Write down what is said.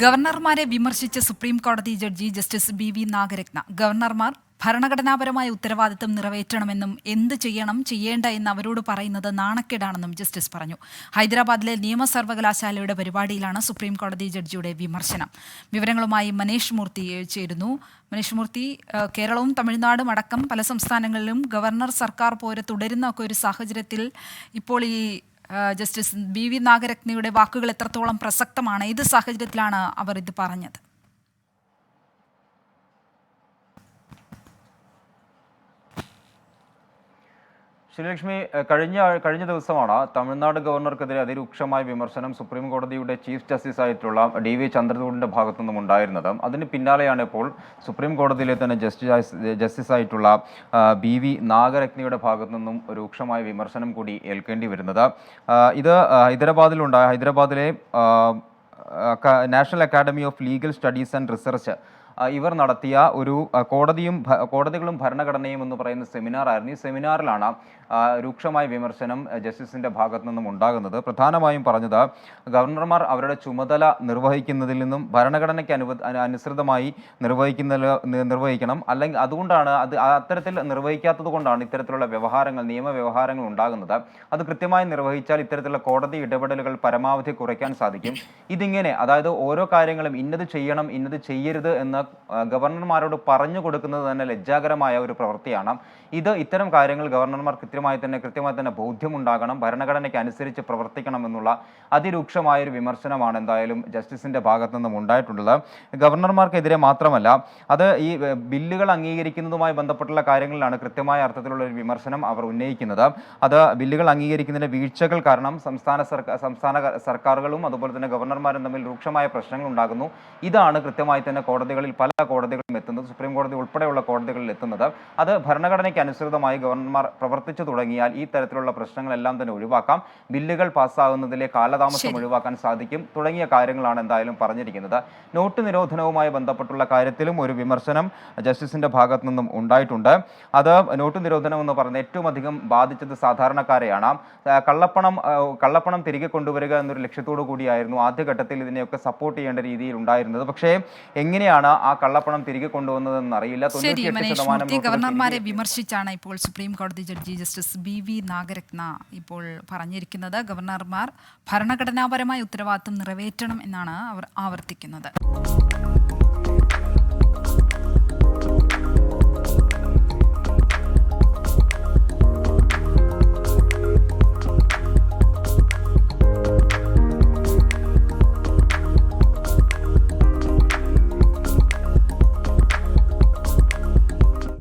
ഗവർണർമാരെ വിമർശിച്ച സുപ്രീം കോടതി judge justice B V Nagarathna. ഗവർണർമാർ ഭരണഘടനാപരമായ ഉത്തരവാദിത്തം നിറവേറ്റണമെന്നും എന്ത് ചെയ്യണം ചെയ്യേണ്ട എന്ന് അവരോട് പറയുന്നത് നാണക്കേടാണെന്നും ജസ്റ്റിസ് പറഞ്ഞു. ഹൈദരാബാദിലെ നിയമ സർവകലാശാലയുടെ പരിപാടിയിലാണ് സുപ്രീം കോടതി ജഡ്ജിയുടെ വിമർശനം. വിവരങ്ങളുമായി മനേഷ് മൂർത്തി ചേരുന്നു. മനേഷ് മൂർത്തി കേരളവും തമിഴ്നാടും അടക്കം പല സംസ്ഥാനങ്ങളിലും ഗവർണർ സർക്കാർ പോരെ തുടരുന്ന ഒക്കെ ഒരു സാഹചര്യത്തിൽ ഇപ്പോൾ ഈ ജസ്റ്റിസ് ബി വി നാഗരത്നയുടെ വാക്കുകൾ എത്രത്തോളം പ്രസക്തമാണ്? ഏത് സാഹചര്യത്തിലാണ് അവർ ഇത് പറഞ്ഞത്? ശ്രീലക്ഷ്മി കഴിഞ്ഞ കഴിഞ്ഞ ദിവസമാണ് തമിഴ്നാട് ഗവർണർക്കെതിരെ അതിരൂക്ഷമായ വിമർശനം സുപ്രീം കോടതിയുടെ ചീഫ് ജസ്റ്റിസ് ആയിട്ടുള്ള ഡി വി ചന്ദ്രചൂഡിന്റെ ഭാഗത്തു നിന്നും ഉണ്ടായിരുന്നത്. അതിന് പിന്നാലെയാണ് ഇപ്പോൾ സുപ്രീം കോടതിയിലെ തന്നെ ജസ്റ്റിസ് ജസ്റ്റിസ് ആയിട്ടുള്ള ബി വി നാഗരത്നയുടെ ഭാഗത്തു നിന്നും രൂക്ഷമായ വിമർശനം കൂടി ഏൽക്കേണ്ടി വരുന്നത്. ഇത് ഹൈദരാബാദിലുണ്ടായ ഹൈദരാബാദിലെ national academy of legal studies and research ഇവർ നടത്തിയ ഒരു കോടതിയും കോടതികളും ഭരണഘടനയും എന്ന് പറയുന്ന സെമിനാർ ആയിരുന്നു ഈ സെമിനാറിലാണ് രൂക്ഷമായ വിമർശനം ജസ്റ്റിസിന്റെ ഭാഗത്തു നിന്നും ഉണ്ടാകുന്നത്. പ്രധാനമായും പറഞ്ഞത് ഗവർണർമാർ അവരുടെ ചുമതല നിർവഹിക്കുന്നതിൽ നിന്നും ഭരണഘടനയ്ക്ക് അനുവ അനുസൃതമായി നിർവഹിക്കുന്ന നിർവഹിക്കണം. അല്ലെങ്കിൽ അതുകൊണ്ടാണ് അത് അത്തരത്തിൽ നിർവഹിക്കാത്തത് കൊണ്ടാണ് ഇത്തരത്തിലുള്ള വ്യവഹാരങ്ങൾ നിയമവ്യവഹാരങ്ങൾ ഉണ്ടാകുന്നത്. അത് കൃത്യമായി നിർവഹിച്ചാൽ ഇത്തരത്തിലുള്ള കോടതി ഇടപെടലുകൾ പരമാവധി കുറയ്ക്കാൻ സാധിക്കും. ഇതിങ്ങനെ അതായത് ഓരോ കാര്യങ്ങളും ഇന്നത് ചെയ്യണം ഇന്നത് ചെയ്യരുത് എന്ന് ഗവർണർമാരോട് പറഞ്ഞു കൊടുക്കുന്നത് തന്നെ ലജ്ജാകരമായ ഒരു പ്രവൃത്തിയാണ്. ഇത് ഇത്തരം കാര്യങ്ങൾ ഗവർണർമാർ കൃത്യമായി തന്നെ കൃത്യമായി തന്നെ ബോധ്യമുണ്ടാകണം. ഭരണഘടനയ്ക്ക് അനുസരിച്ച് പ്രവർത്തിക്കണം എന്നുള്ള അതിരൂക്ഷമായ ഒരു വിമർശനമാണ് എന്തായാലും ജസ്റ്റിസിന്റെ ഭാഗത്തു നിന്നും ഉണ്ടായിട്ടുള്ളത്. ഗവർണർമാർക്കെതിരെ മാത്രമല്ല അത് ഈ ബില്ലുകൾ അംഗീകരിക്കുന്നതുമായി ബന്ധപ്പെട്ടുള്ള കാര്യങ്ങളിലാണ് കൃത്യമായ അർത്ഥത്തിലുള്ള ഒരു വിമർശനം അവർ ഉന്നയിക്കുന്നത്. അത് ബില്ലുകൾ അംഗീകരിക്കുന്നതിന്റെ വീഴ്ചകൾ കാരണം സംസ്ഥാന സർക്കാർ സംസ്ഥാന സർക്കാരുകളും അതുപോലെ തന്നെ ഗവർണർമാരും തമ്മിൽ രൂക്ഷമായ പ്രശ്നങ്ങൾ ഉണ്ടാകുന്നു ഇതാണ് കൃത്യമായി തന്നെ കോടതികളിൽ പല കോടതികളും എത്തുന്നത് സുപ്രീം കോടതി ഉൾപ്പെടെയുള്ള കോടതികളിൽ എത്തുന്നത്. അത് ഭരണഘടനയ്ക്ക് അനുസൃതമായി ഗവർണർമാർ പ്രവർത്തിച്ചു തുടങ്ങിയാൽ ഈ തരത്തിലുള്ള പ്രശ്നങ്ങളെല്ലാം തന്നെ ഒഴിവാക്കാം. ബില്ലുകൾ പാസ്സാകുന്നതിലെ കാലതാമസം ഒഴിവാക്കാൻ സാധിക്കും. തുടങ്ങിയ കാര്യങ്ങളാണ് എന്തായാലും പറഞ്ഞിരിക്കുന്നത്. നോട്ട് നിരോധനവുമായി ബന്ധപ്പെട്ടുള്ള കാര്യത്തിലും ഒരു വിമർശനം ജസ്റ്റിസിന്റെ ഭാഗത്തു നിന്നും ഉണ്ടായിട്ടുണ്ട്. അത് നോട്ട് നിരോധനം എന്ന് പറഞ്ഞ ഏറ്റവും അധികം ബാധിച്ചത് സാധാരണക്കാരെയാണ്. കള്ളപ്പണം കള്ളപ്പണം തിരികെ കൊണ്ടുവരിക എന്നൊരു ലക്ഷ്യത്തോടു കൂടിയായിരുന്നു ആദ്യഘട്ടത്തിൽ ഇതിനെയൊക്കെ സപ്പോർട്ട് ചെയ്യേണ്ട രീതിയിൽ ഉണ്ടായിരുന്നത്. പക്ഷേ എങ്ങനെയാണ് ആ കള്ളപ്പണം തിരികെ കൊണ്ടുവന്നതെന്ന് അറിയില്ല. ശരി തൊണ്ണൂറ്റിയെട്ട് മനീഷ് ശതമാനം മൂർത്തി നോട്ടുകൾ ഗവർണർമാരെ വിമർശിച്ചാണ് ഇപ്പോൾ സുപ്രീം കോടതി judge justice B V Nagarathna ഇപ്പോൾ പറഞ്ഞിരിക്കുന്നത്. ഗവർണർമാർ ഭരണഘടനാപരമായ ഉത്തരവാദിത്തം നിറവേറ്റണം എന്നാണ് അവർ ആവർത്തിക്കുന്നത്.